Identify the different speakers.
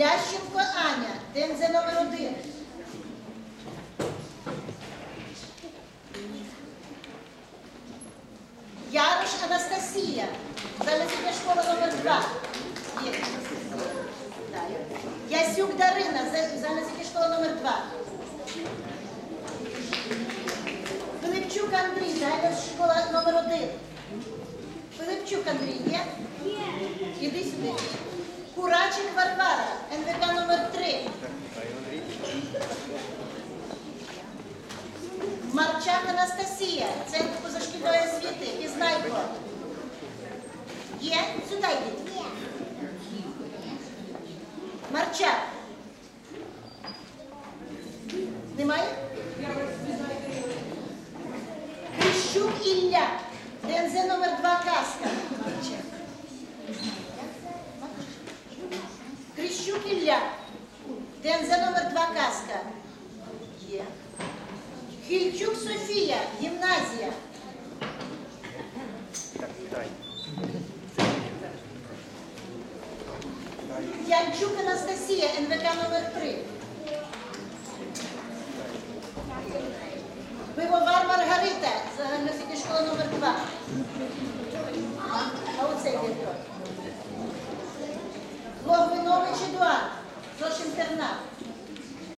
Speaker 1: Лященко Аня, ДНЗ номер один. Ярош Анастасія, Залізня школа номер 2. Є. Ясюк Дарина, Залізня школа номер 2. Пилипчук Андрій, Загальна школа номер 1. Пилипчук Андрій є? Іди сюди. Курачик Варвара, НВК номер 3. Марчак Анастасія, Центр позашкільної освіти, Пізнайко. Є? Сюди йдіть. Марчак. Немає? Крищук Ілля, ДНЗ номер 2 Каска. Крищук Ілля, ДНЗ номер 2 Каска. Є. Хільчук Софія, гімназія. Янчук Анастасія, НВК номер 3. Пивовар Маргарита, загальноосвітня школа номер 2. А оце де Los internados.